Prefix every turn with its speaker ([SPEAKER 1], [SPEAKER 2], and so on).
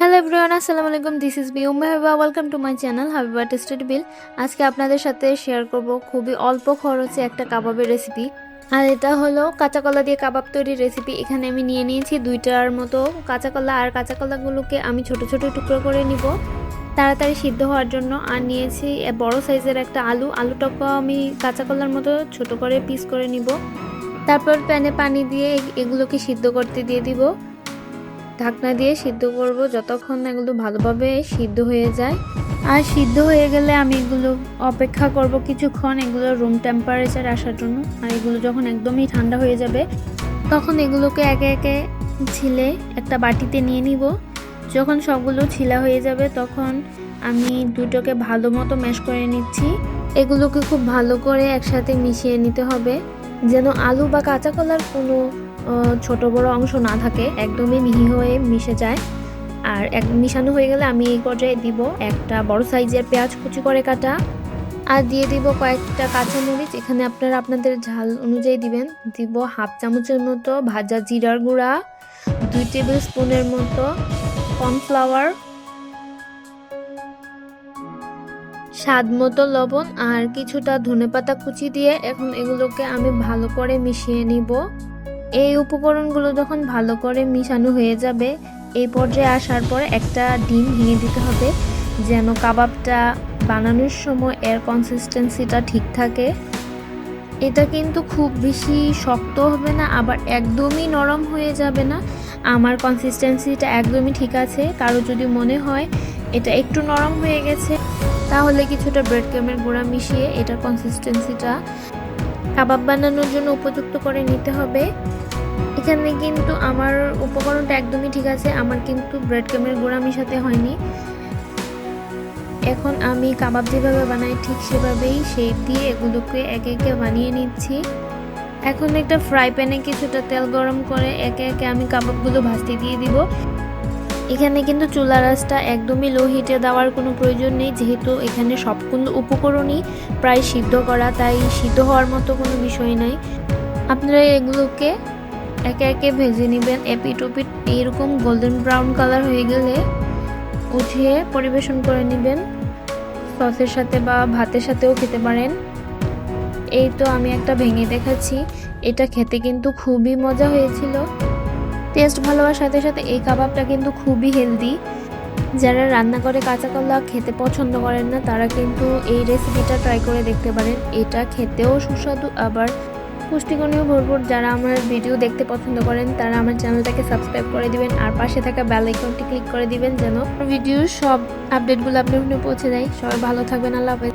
[SPEAKER 1] Hello everyone আসসালামু আলাইকুম this is B Umma Habiba welcome to my channel Habiba tested bill আজকে আপনাদের সাথে শেয়ার করব খুবই অল্প খরচে একটা কাবাবের রেসিপি আর এটা হলো কাঁচা কলা দিয়ে কাবাব তৈরির রেসিপি এখানে আমি নিয়ে নিয়েছি দুইটার মতো কাঁচা কলা। আর কাঁচা কলাগুলোকে আমি ছোট ছোট টুকরো করে নিব তাড়াতাড়ি সিদ্ধ হওয়ার জন্য। আর নিয়েছি বড় সাইজের একটা আলু। আলুটাকেও আমি কাঁচা কলার মতো ছোট করে পিস করে নিব। তারপর প্যানে পানি দিয়ে এগুলোকে সিদ্ধ করতে দিয়ে দিব। ঢাকনা দিয়ে সিদ্ধ করব যতক্ষণ না এগুলো ভালোভাবে সিদ্ধ হয়ে যায়। আর সিদ্ধ হয়ে গেলে আমি এগুলো অপেক্ষা করব কিছুক্ষণ এগুলো রুম টেম্পারেচার আসার জন্য। আর এগুলো যখন একদমই ঠান্ডা হয়ে যাবে, তখন এগুলোকে একে একে ছিলে একটা বাটিতে নিয়ে নিব। যখন সবগুলো ছিলা হয়ে যাবে, তখন আমি দুটোকে ভালো মতো ম্যাশ করে নিচ্ছি। এগুলোকে খুব ভালো করে একসাথে মিশিয়ে নিতে হবে। যেন আলু বা কাঁচা কলার কোনো ছোট বড় অংশ না থাকে, একদমই মিহি হয়ে মিশে যায়। আর এক, মিশানো হয়ে গেলে আমি এই পর্যায়ে দিব একটা বড় সাইজের পেঁয়াজ কুচি করে কাটা। আর দিয়ে দিব কয়েকটা কাঁচামরিচ এখানে আপনারা আপনাদের ঝাল অনুযায়ী দিবেন। দিব হাফ চামচের মতো ভাজা জিরার গুঁড়া, দুই টেবিল স্পুনের মতো কর্নফ্লাওয়ার, স্বাদ মতো লবণ, আর কিছুটা ধনেপাতা কুচি দিয়ে এখন এগুলোকে আমি ভালো করে মিশিয়ে নিব। এই উপকরণগুলো যখন ভালো করে মিশানো হয়ে যাবে, এই পর্যায়ে আসার পর একটা ডিম ভেঙে দিতে হবে, যেন কাবাবটা বানানোর সময় এর কনসিস্টেন্সিটা ঠিক থাকে। এটা কিন্তু খুব বেশি শক্ত হবে না, আবার একদমই নরম হয়ে যাবে না। আমার কনসিস্টেন্সিটা একদমই ঠিক আছে, কারও যদি মনে হয় এটা একটু নরম হয়ে গেছে, তাহলে কিছুটা ব্রেড ক্রামের গুঁড়া মিশিয়ে এটার কনসিস্টেন্সিটা কাবাব বানানোর জন্য উপযুক্ত করে নিতে হবে। এখানে কিন্তু আমার উপকরণটা একদমই ঠিক আছে, আমার কিন্তু ব্রেড ক্রামের গুঁড়া মিশাতে হয়নি। এখন আমি কাবাব যেভাবে বানাই ঠিক সেভাবেই শেপ দিয়ে এগুলোকে একে একে বানিয়ে নিচ্ছি। এখন একটা ফ্রাই প্যানে কিছুটা তেল গরম করে একে একে আমি কাবাবগুলো ভাজতে দিয়ে দিব। এখানে কিন্তু চুলা রাসটা একদমই লো হিটে দেওয়ার কোনো প্রয়োজন নেই, যেহেতু এখানে সবগুলো উপকরণই প্রায় সিদ্ধ করা, তাই সিদ্ধ হওয়ার মতো কোনো বিষয় নাই। আপনারা এগুলোকে একে একে ভেজে নেবেন। এপিট ওপিট এইরকম গোল্ডেন ব্রাউন কালার হয়ে গেলে উঠিয়ে পরিবেশন করে নেবেন। সসের সাথে বা ভাতের সাথেও খেতে পারেন। এই তো আমি একটা ভেঙে দেখাচ্ছি। এটা খেতে কিন্তু খুবই মজা হয়েছিল। টেস্ট ভালো হওয়ার সাথে সাথে এই কাবাবটা কিন্তু খুবই হেলদি যারা রান্না করে কাঁচা কলা খেতে পছন্দ করেন না, তারা কিন্তু এই রেসিপিটা ট্রাই করে দেখতে পারেন। এটা খেতেও সুস্বাদু, আবার পুষ্টিগুণীয় ভরপুর। যারা আমার ভিডিও দেখতে পছন্দ করেন, তারা আমার চ্যানেলটাকে সাবস্ক্রাইব করে দিবেন, আর পাশে থাকা বেল আইকনটি ক্লিক করে দিবেন যেন ভিডিওর সব আপডেটগুলো আপনার ফোনে পৌঁছে যায়। সবাই ভালো থাকবেন, আল্লাহ হাফেজ।